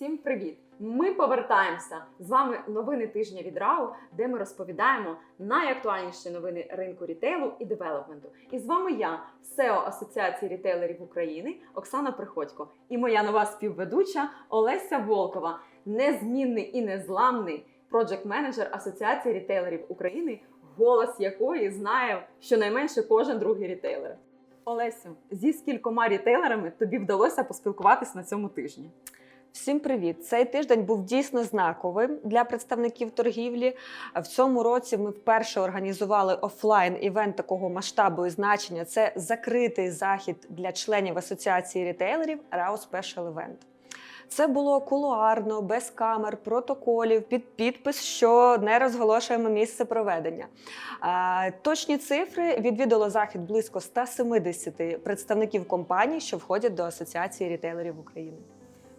Всім привіт! Ми повертаємося з вами новини тижня від РАУ, де ми розповідаємо найактуальніші новини ринку рітейлу і девелопменту. І з вами я, SEO Асоціації рітейлерів України Оксана Приходько, і моя нова співведуча Олеся Волкова, незмінний і незламний проджект менеджер Асоціації рітейлерів України, голос якої знає щонайменше кожен другий рітейлер. Олесю, зі скількома рітейлерами тобі вдалося поспілкуватись на цьому тижні? Всім привіт! Цей тиждень був дійсно знаковим для представників торгівлі. В цьому році ми вперше організували офлайн івент такого масштабу і значення. Це закритий захід для членів асоціації рітейлерів RAW Special Event. Це було кулуарно, без камер, протоколів, під підпис, що не розголошуємо місце проведення. Точні цифри відвідало захід близько 170 представників компаній, що входять до Асоціації рітейлерів України.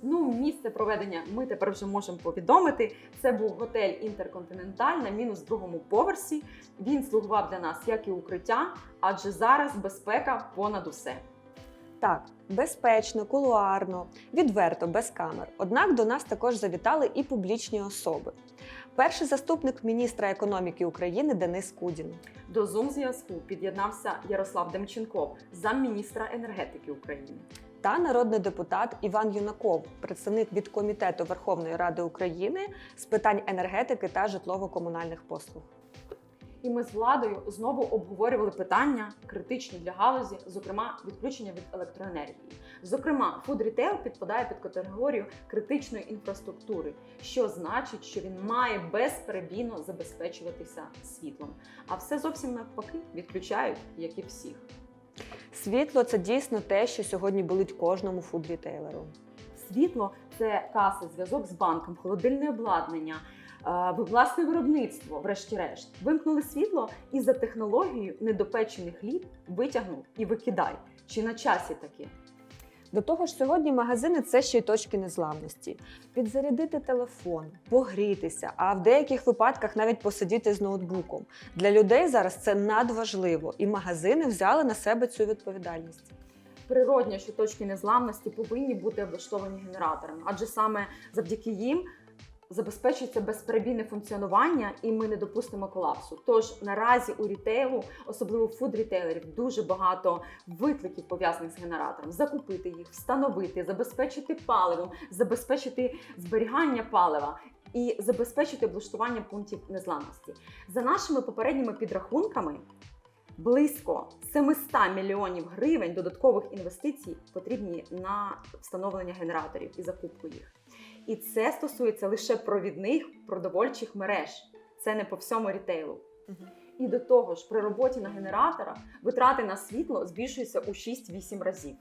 Ну, місце проведення ми тепер вже можемо повідомити. Це був готель Інтерконтиненталь на мінус другому поверсі. Він слугував для нас як і укриття, адже зараз безпека понад усе. Так, безпечно, кулуарно, відверто, без камер. Однак до нас також завітали і публічні особи. Перший заступник міністра економіки України Денис Кудін. До Zoom зв'язку під'єднався Ярослав Демченков, замміністра енергетики України. Та народний депутат Іван Юнаков, представник від комітету Верховної Ради України з питань енергетики та житлово-комунальних послуг. І ми з владою знову обговорювали питання критичні для галузі, зокрема відключення від електроенергії. Зокрема, фуд-рітейл підпадає під категорію критичної інфраструктури, що значить, що він має безперебійно забезпечуватися світлом. А все зовсім навпаки відключають, як і всіх. Світло це дійсно те, що сьогодні болить кожному фуд-рітейлеру. Світло це каса, зв'язок з банком, холодильне обладнання, е, власне виробництво, врешті-решт. Вимкнули світло і за технологією недопечений хліб витягнув і викидай. Чи на часі таке? До того ж, сьогодні магазини це ще й точки незламності. Підзарядити телефон, погрітися, а в деяких випадках навіть посидіти з ноутбуком. Для людей зараз це надважливо, і магазини взяли на себе цю відповідальність. Природньо, що точки незламності повинні бути облаштовані генераторами, адже саме завдяки їм забезпечується безперебійне функціонування, і ми не допустимо колапсу. Тож наразі у рітейлу, особливо фуд-рітейлерів, дуже багато викликів пов'язаних з генератором. Закупити їх, встановити, забезпечити паливом, забезпечити зберігання палива. І забезпечити облаштування пунктів незламності за нашими попередніми підрахунками. Близько 700 мільйонів гривень додаткових інвестицій потрібні на встановлення генераторів і закупку їх. І це стосується лише провідних продовольчих мереж. Це не по всьому рітейлу. І до того ж, при роботі на генераторах витрати на світло збільшуються у 6-8 разів.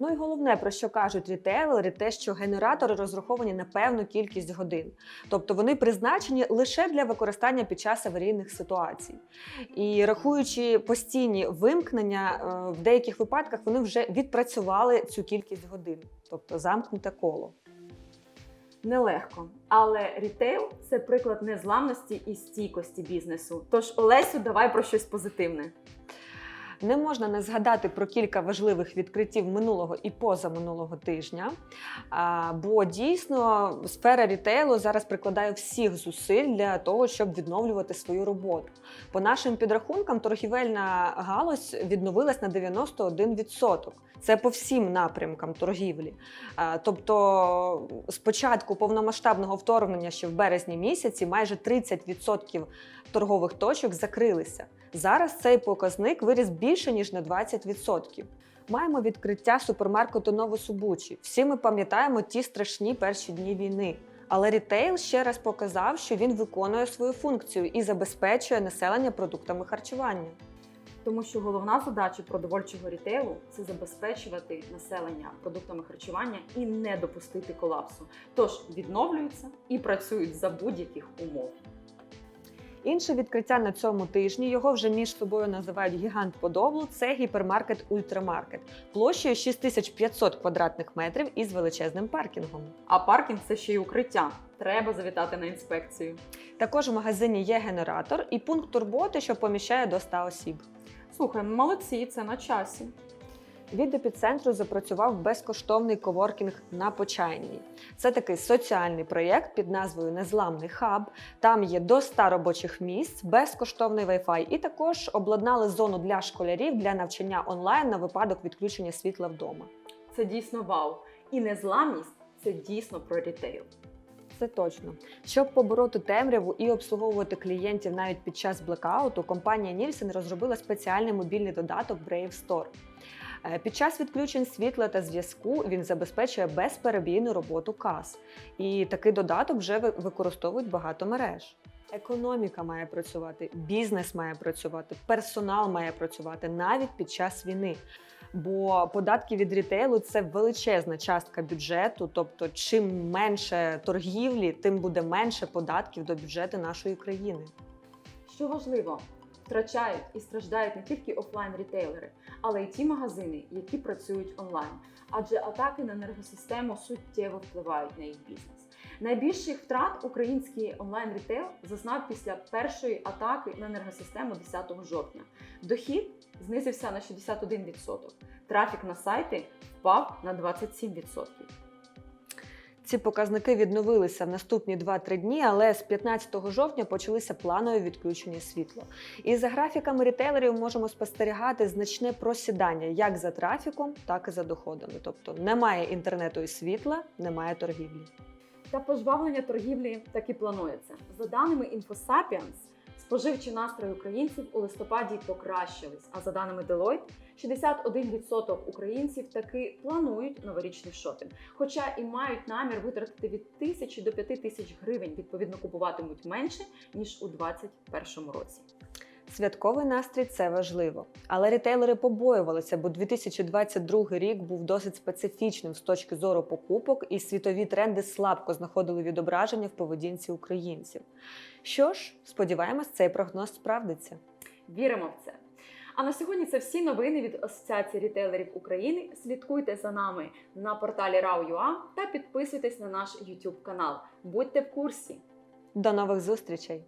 Ну і головне, про що кажуть рітейлери, те, що генератори розраховані на певну кількість годин. Тобто вони призначені лише для використання під час аварійних ситуацій. І рахуючи постійні вимкнення, е, в деяких випадках вони вже відпрацювали цю кількість годин, тобто замкнуте коло. Нелегко. Але рітейл це приклад незламності і стійкості бізнесу. Тож, Олесю, давай про щось позитивне. Не можна не згадати про кілька важливих відкриттів минулого і позаминулого тижня. Бо дійсно сфера рітейлу зараз прикладає всіх зусиль для того, щоб відновлювати свою роботу. По нашим підрахункам, торгівельна галузь відновилась на 91%. Це по всім напрямкам торгівлі. Тобто, з початку повномасштабного вторгнення, ще в березні місяці, майже 30% торгових точок закрилися. Зараз цей показник виріс більше ніж на 20%. Маємо відкриття супермаркету Новосубучі. Всі ми пам'ятаємо ті страшні перші дні війни. Але рітейл ще раз показав, що він виконує свою функцію і забезпечує населення продуктами харчування. Тому що головна задача продовольчого рітейлу це забезпечувати населення продуктами харчування і не допустити колапсу. Тож відновлюються і працюють за будь-яких умов. Інше відкриття на цьому тижні його вже між собою називають гігант подоблу. Це гіпермаркет Ультрамаркет площею 6500 квадратних метрів із величезним паркінгом. А паркінг це ще й укриття. Треба завітати на інспекцію. Також в магазині є генератор і пункт турботи, що поміщає до 100 осіб. Слухай, молодці, це на часі. Від епіцентру запрацював безкоштовний коворкінг на Почайній. Це такий соціальний проєкт під назвою Незламний хаб. Там є до 100 робочих місць, безкоштовний Wi-Fi і також обладнали зону для школярів для навчання онлайн на випадок відключення світла вдома. Це дійсно вау. І незламність це дійсно про рітейл. Це точно. Щоб побороти темряву і обслуговувати клієнтів навіть під час блекауту, компанія Nielsen розробила спеціальний мобільний додаток Brave Store. Е, Під час відключень світла та зв'язку він забезпечує безперебійну роботу кас. І такий додаток вже використовують багато мереж. Економіка має працювати, бізнес має працювати, персонал має працювати навіть під час війни. Бо податки від рітейлу це величезна частка бюджету. Тобто, чим менше торгівлі, тим буде менше податків до бюджету нашої країни. Що важливо, втрачають і страждають не тільки офлайн рітейлери, але й ті магазини, які працюють онлайн. Адже атаки на енергосистему суттєво впливають на їх бізнес. Найбільших втрат український онлайн рітейл зазнав після першої атаки на енергосистему 10 жовтня. Дохід знизився на 61%. Трафік на сайти впав на 27%. Ці показники відновилися в наступні 2-3 дні, але з 15 жовтня почалися планові відключення світла. І за графіками рітейлерів можемо спостерігати значне просідання як за трафіком, так і за доходами. Тобто немає інтернету і світла, немає торгівлі. Та пожвавлення торгівлі так і планується. За даними InfoSapiens, споживчі настрої українців у листопаді покращились. А за даними Deloitte, 61% українців таки планують новорічний шопінг. Хоча і мають намір витратити від тисячі до п'яти тисяч гривень, відповідно купуватимуть менше ніж у 2021 році. Святковий настрій це важливо, але рітейлери побоювалися, бо 2022 рік був досить специфічним з точки зору покупок, і світові тренди слабко знаходили відображення в поведінці українців. Що ж, сподіваємось, цей прогноз справдиться. Віримо в це. А на сьогодні це всі новини від Асоціації рітейлерів України. Слідкуйте за нами на порталі RAW.ua та підписуйтесь на наш YouTube канал. Будьте в курсі! До нових зустрічей!